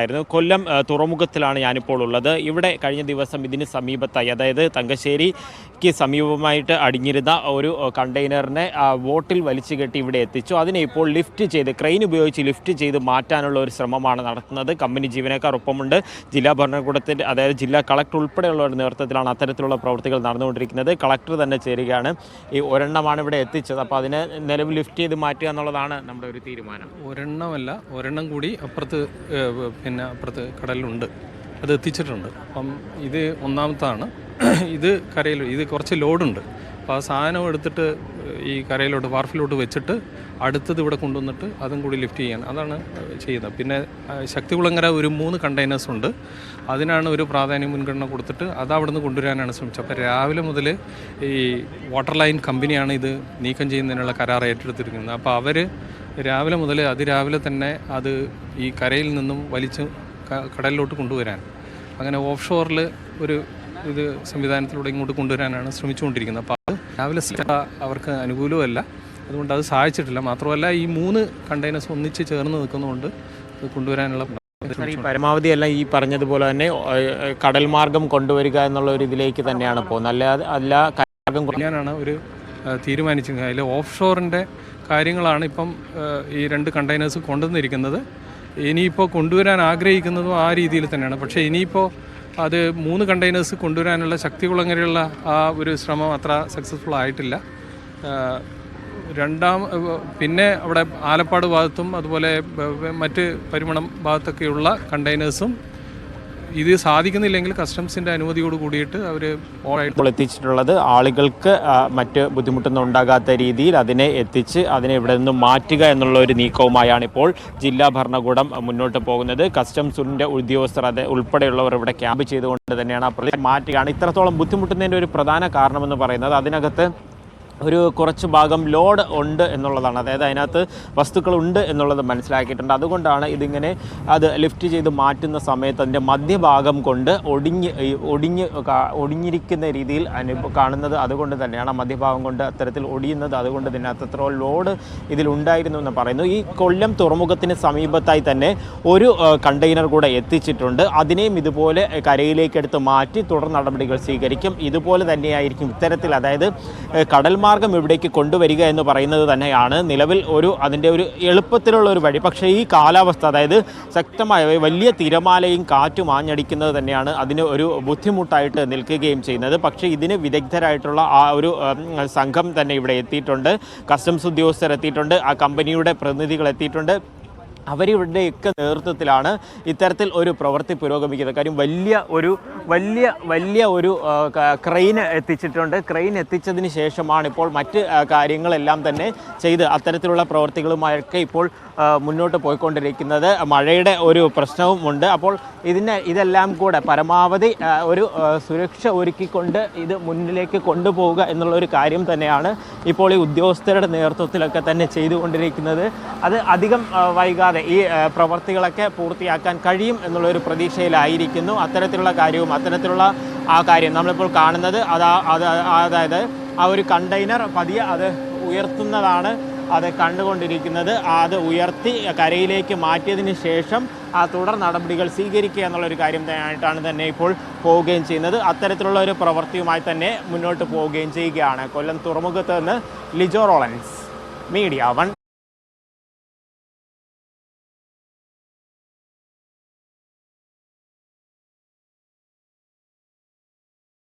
ആയിരുന്നു. കൊല്ലം തുറമുഖത്തിലാണ് ഞാനിപ്പോൾ ഉള്ളത്. ഇവിടെ കഴിഞ്ഞ ദിവസം ഇതിന് സമീപത്തായി അതായത് തങ്കശ്ശേരിക്ക് സമീപമായിട്ട് അടിഞ്ഞിരുന്ന ഒരു കണ്ടെയ്നറിനെ ബോട്ടിൽ വലിച്ചു കെട്ടി ഇവിടെ എത്തിച്ചു. അതിനെ ഇപ്പോൾ ലിഫ്റ്റ് ചെയ്ത് ക്രെയിൻ ഉപയോഗിച്ച് ലിഫ്റ്റ് ചെയ്ത് മാറ്റാനുള്ള ഒരു ശ്രമമാണ് നടത്തുന്നത് കമ്പനി ജീവനക്കാർ ഒപ്പമുണ്ട്. ജില്ലാ ഭരണകൂടത്തിന്റെ അതായത് ജില്ലാ കളക്ടർ ഉൾപ്പെടെയുള്ളവരുടെ നേതൃത്വത്തിലാണ് അത്തരത്തിലുള്ള പ്രവൃത്തികൾ നടന്നുകൊണ്ടിരിക്കുന്നത്. കളക്ടർ തന്നെ ചേരുകയാണ്. ഈ ഒരെണ്ണമാണ് ഇവിടെ എത്തിച്ചത്. അപ്പോൾ അതിനെ നിലവിൽ ലിഫ്റ്റ് ചെയ്ത് മാറ്റുക എന്നുള്ളതാണ് നമ്മുടെ ഒരു തീരുമാനം. ഒരെണ്ണമല്ല ഒരെണ്ണം കൂടി അപ്പുറത്ത് പിന്നെ അപ്പുറത്ത് കടലിലുണ്ട്. അത് എത്തിച്ചിട്ടുണ്ട്. അപ്പം ഇത് ഒന്നാമത്താണ്. ഇത് കരയിൽ ഇത് കുറച്ച് ലോഡുണ്ട്. അപ്പോൾ ആ സാധനം എടുത്തിട്ട് ഈ കരയിലോട്ട് വാർഫിലോട്ട് വെച്ചിട്ട് അടുത്തത് ഇവിടെ കൊണ്ടുവന്നിട്ട് അതും കൂടി ലിഫ്റ്റ് ചെയ്യാൻ. അതാണ് ചെയ്യുന്നത്. പിന്നെ ശക്തികുളങ്ങര ഒരു മൂന്ന് കണ്ടെയ്നേഴ്സ് ഉണ്ട്. അതിനാണ് ഒരു പ്രാധാന്യം മുൻഗണന കൊടുത്തിട്ട് അത് അവിടെ നിന്ന് കൊണ്ടുവരാനാണ് ശ്രമിച്ചത്. അപ്പോൾ രാവിലെ മുതൽ ഈ വാട്ടർ ലൈൻ കമ്പനിയാണ് ഇത് നീക്കം ചെയ്യുന്നതിനുള്ള കരാർ ഏറ്റെടുത്തിരിക്കുന്നത്. അപ്പോൾ അവർ രാവിലെ മുതൽ അതിരാവിലെ തന്നെ അത് ഈ കരയിൽ നിന്നും വലിച്ച് കടലിലോട്ട് കൊണ്ടുവരാൻ. അങ്ങനെ ഓഫ് ഷോറിൽ ഒരു ഇത് സംവിധാനത്തിലൂടെ ഇങ്ങോട്ട് കൊണ്ടുവരാനാണ് ശ്രമിച്ചുകൊണ്ടിരിക്കുന്നത്. അപ്പോൾ അത് രാവിലെ അവർക്ക് അനുകൂലമല്ല അതുകൊണ്ട് അത് സഹായിച്ചിട്ടില്ല. മാത്രമല്ല ഈ മൂന്ന് കണ്ടെയ്നേഴ്സ് ഒന്നിച്ച് ചേർന്ന് നിൽക്കുന്നതുകൊണ്ട് ഇത് കൊണ്ടുവരാനുള്ള ഈ പരമാവധി എല്ലാം ഈ പറഞ്ഞതുപോലെ തന്നെ കടൽമാർഗം കടൽ മാർഗം കൊണ്ടുവരിക എന്നുള്ള ഒരു ഇതിലേക്ക് തന്നെയാണ് പോകുന്നത്. അല്ലാതെ അല്ല കരമാർഗം കൊ- ഞാനാണ് ഒരു തീരുമാനിച്ചിരിക്കുന്നത് അതിൽ ഓഫ് ഷോറിന്റെ കാര്യങ്ങളാണ് ഇപ്പം ഈ രണ്ട് കണ്ടെയ്നേഴ്സ് കൊണ്ടുവന്നിരിക്കുന്നത്. ഇനിയിപ്പോൾ കൊണ്ടുവരാൻ ആഗ്രഹിക്കുന്നതും ആ രീതിയിൽ തന്നെയാണ്. പക്ഷേ ഇനിയിപ്പോൾ അത് മൂന്ന് കണ്ടെയ്നേഴ്സ് കൊണ്ടുവരാനുള്ള ശക്തി കുളങ്ങരെയുള്ള ആ ഒരു ശ്രമം അത്ര സക്സസ്ഫുൾ ആയിട്ടില്ല. രണ്ടാം പിന്നെ അവിടെ ആലപ്പാട് ഭാഗത്തും അതുപോലെ മറ്റ് പരിമണം ഭാഗത്തൊക്കെയുള്ള കണ്ടെയ്നേഴ്സും ഇത് സാധിക്കുന്നില്ലെങ്കിൽ കസ്റ്റംസിന്റെ അനുമതിയോട് കൂടിയിട്ട് അവർ ഇപ്പോൾ എത്തിച്ചിട്ടുള്ളത് ആളുകൾക്ക് മറ്റ് ബുദ്ധിമുട്ടൊന്നും ഉണ്ടാകാത്ത രീതിയിൽ അതിനെ എത്തിച്ച് അതിനെ ഇവിടെ നിന്ന് മാറ്റുക എന്നുള്ള ഒരു നീക്കവുമായാണ് ഇപ്പോൾ ജില്ലാ ഭരണകൂടം മുന്നോട്ട് പോകുന്നത്. കസ്റ്റംസിന്റെ ഉദ്യോഗസ്ഥർ അത് ഉൾപ്പെടെയുള്ളവർ ഇവിടെ ക്യാമ്പ് ചെയ്തുകൊണ്ട് തന്നെയാണ് മാറ്റുകയാണ്. ഇത്രത്തോളം ബുദ്ധിമുട്ടുന്നതിന്റെ ഒരു പ്രധാന കാരണമെന്ന് പറയുന്നത് അതിനകത്ത് ഒരു കുറച്ച് ഭാഗം ലോഡ് ഉണ്ട് എന്നുള്ളതാണ്. അതായത് അതിനകത്ത് വസ്തുക്കളുണ്ട് എന്നുള്ളത് മനസ്സിലാക്കിയിട്ടുണ്ട്. അതുകൊണ്ടാണ് ഇതിങ്ങനെ അത് ലിഫ്റ്റ് ചെയ്ത് മാറ്റുന്ന സമയത്ത് അതിന്റെ മധ്യഭാഗം കൊണ്ട് ഒടിഞ്ഞ് ഒടിഞ്ഞ് ഒടിഞ്ഞിരിക്കുന്ന രീതിയിൽ അനുഭവ കാണുന്നത് അതുകൊണ്ട് തന്നെയാണ്. മധ്യഭാഗം കൊണ്ട് അത്തരത്തിൽ ഒടിയുന്നത് അതുകൊണ്ട് തന്നെ അത്രത്തോളം ലോഡ് ഇതിലുണ്ടായിരുന്നു എന്ന് പറയുന്നു. ഈ കൊല്ലം തുറമുഖത്തിന് സമീപത്തായി തന്നെ ഒരു കണ്ടെയ്നർ കൂടെ എത്തിച്ചിട്ടുണ്ട്. അതിനെയും ഇതുപോലെ കരയിലേക്കെടുത്ത് മാറ്റി തുടർ നടപടികൾ സ്വീകരിക്കും. ഇതുപോലെ തന്നെയായിരിക്കും ഇത്തരത്തിൽ അതായത് കടൽ മാർഗം ഇവിടേക്ക് കൊണ്ടുവരിക എന്ന് പറയുന്നത് തന്നെയാണ്. നിലവിൽ ഒരു അതിന്റെ ഒരു എളുപ്പത്തിലുള്ള ഒരു വഴി. പക്ഷേ ഈ കാലാവസ്ഥ അതായത് ശക്തമായ വലിയ തിരമാലയും കാറ്റും ആഞ്ഞടിക്കുന്നത് തന്നെയാണ് അതിന് ഒരു ബുദ്ധിമുട്ടായിട്ട് നിൽക്കുകയും ചെയ്യുന്നത്. പക്ഷേ ഇതിന് വിദഗ്ധരായിട്ടുള്ള ആ ഒരു സംഘം തന്നെ ഇവിടെ എത്തിയിട്ടുണ്ട്. കസ്റ്റംസ് ഉദ്യോഗസ്ഥർ എത്തിയിട്ടുണ്ട്. ആ കമ്പനിയുടെ പ്രതിനിധികൾ എത്തിയിട്ടുണ്ട്. അവരിവരുടെയൊക്കെ നേതൃത്വത്തിലാണ് ഇത്തരത്തിൽ ഒരു പ്രവൃത്തി പുരോഗമിക്കുന്നത്. കാര്യം വലിയ ഒരു വലിയ വലിയ ഒരു ക്രെയിൻ എത്തിച്ചിട്ടുണ്ട്. ക്രെയിൻ എത്തിച്ചതിന് ശേഷമാണ് ഇപ്പോൾ മറ്റ് കാര്യങ്ങളെല്ലാം തന്നെ ചെയ്ത് അത്തരത്തിലുള്ള പ്രവൃത്തികളുമായൊക്കെ ഇപ്പോൾ മുന്നോട്ട് പോയിക്കൊണ്ടിരിക്കുന്നത്. മഴയുടെ ഒരു പ്രശ്നവും ഉണ്ട്. അപ്പോൾ ഇതിനെ ഇതെല്ലാം കൂടെ പരമാവധി ഒരു സുരക്ഷ ഒരുക്കിക്കൊണ്ട് ഇത് മുന്നിലേക്ക് കൊണ്ടുപോവുക എന്നുള്ള ഒരു കാര്യം തന്നെയാണ് ഇപ്പോൾ ഈ ഉദ്യോഗസ്ഥരുടെ നേതൃത്വത്തിലൊക്കെ തന്നെ ചെയ്തുകൊണ്ടിരിക്കുന്നത്. അത് അധികം ആ, വൈകാതെ ഈ പ്രവൃത്തികളൊക്കെ പൂർത്തിയാക്കാൻ കഴിയും എന്നുള്ളൊരു പ്രതീക്ഷയിലായിരിക്കുന്നു. അത്തരത്തിലുള്ള കാര്യവും അത്തരത്തിലുള്ള ആ കാര്യം നമ്മളിപ്പോൾ കാണുന്നത് അതാ അത് അതായത് ആ ഒരു കണ്ടെയ്നർ പതിയെ അത് ഉയർത്തുന്നതാണ് അത് കണ്ടുകൊണ്ടിരിക്കുന്നത്. അത് ഉയർത്തി കരയിലേക്ക് മാറ്റിയതിന് ശേഷം ആ തുടർ നടപടികൾ സ്വീകരിക്കുക എന്നുള്ളൊരു കാര്യം തന്നെയായിട്ടാണ് തന്നെ ഇപ്പോൾ പോവുകയും ചെയ്യുന്നത്. അത്തരത്തിലുള്ള ഒരു പ്രവൃത്തിയുമായി തന്നെ മുന്നോട്ട് പോവുകയും ചെയ്യുകയാണ് കൊല്ലം തുറമുഖത്ത് നിന്ന് ലിജോ റോളൻസ് മീഡിയ വൺ.